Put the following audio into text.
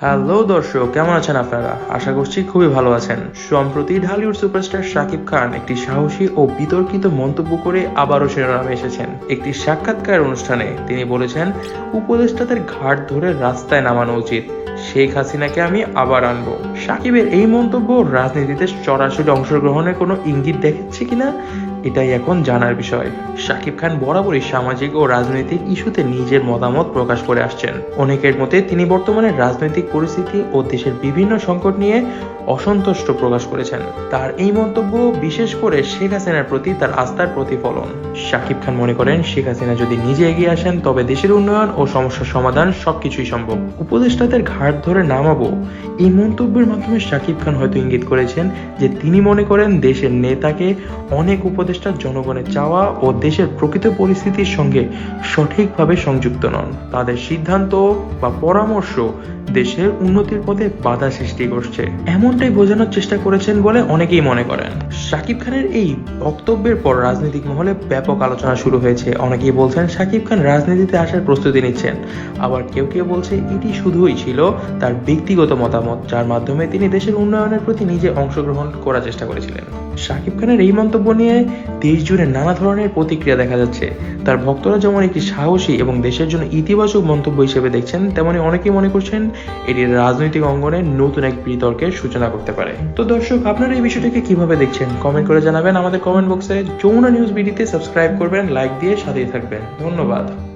Hello দর্শক, কেমন আছেন আপনারা? আশা করছি খুবই ভালো আছেন। সম্প্রতি ঢালিউড সুপারস্টার শাকিব খান একটি সাহসী ও বিতর্কিত মন্তব্য করে আবারও শিরোনামে এসেছেন। একটি সাক্ষাৎকার অনুষ্ঠানে তিনি বলেছেন উপদেষ্টাদের ঘাট ধরে রাস্তায় নামানো উচিত। শেখ হাসিনাকে আমি আবার আনব। সাকিবের এই মন্তব্য রাজনীতিতে সরাসরি অংশগ্রহণের কোনো ইঙ্গিত দেখাচ্ছে কিনা? এটাই এখন জানার বিষয়। শাকিব খান বরাবরই সামাজিক ও রাজনৈতিক ইস্যুতে নিজের মতামত প্রকাশ করে আসছেন। অনেকের মতে তিনি বর্তমানে রাজনৈতিক পরিস্থিতি ও দেশের বিভিন্ন সংকট নিয়ে অসন্তুষ্ট প্রকাশ করেছেন। তার এই মন্তব্য বিশেষ করে শেখ হাসিনার প্রতি তার আস্থার প্রতিফলন। শাকিব খান মনে করেন, শেখ হাসিনা যদি নিজে এগিয়ে আসেন, তবে দেশের উন্নয়ন ও সমস্যার সমাধান সবকিছুই সম্ভব। উপদেষ্টাদের ঘাট ধরে নামাবো, এই মন্তব্যের মাধ্যমে শাকিব খান হয়তো ইঙ্গিত করেছেন যে তিনি মনে করেন দেশের নেতাকে অনেক উপদেষ্টা জনগণের চাওয়া ও দেশের প্রকৃত পরিস্থিতির সঙ্গে সঠিকভাবে সংযুক্ত নন। তাদের সিদ্ধান্ত বা পরামর্শ দেশের উন্নতির পথে বাধা সৃষ্টি করছে। এমনটাই বোঝানোর চেষ্টা করেছেন বলে অনেকেই মনে করেন। শাকিব খানের এই বক্তব্যের পর রাজনৈতিক মহলে ব্যাপক আলোচনা শুরু হয়েছে। অনেকেই বলছেন, শাকিব খান রাজনীতিতে আসার প্রস্তুতি নিচ্ছেন। আবার কেউ কেউ বলছে, এটি শুধুই ছিল তার ব্যক্তিগত মতামত, যার মাধ্যমে তিনি দেশের উন্নয়নের প্রতি নিজে অংশগ্রহণ করার চেষ্টা করেছিলেন। শাকিব খানের এই মন্তব্য নিয়ে দেশ জুড়ে নানা ধরনের প্রতিক্রিয়া দেখা যাচ্ছে। তার ভক্তরা যেমন একটি সাহসী এবং দেশের জন্য ইতিবাচক মন্তব্য হিসেবে দেখছেন, তেমনি অনেকেই মনে করছেন এটি রাজনৈতিক অঙ্গনে নতুন এক বিতর্কের সূচনা করতে পারে। তো দর্শক, আপনারা এই বিষয়টিকে কীভাবে দেখছেন? কমেন্ট করে জানাবেন আমাদের কমেন্ট বক্সে যমুনা নিউজ বিডিতে সাবস্ক্রাইব করবেন লাইক দিয়ে সাথেই থাকবেন। ধন্যবাদ।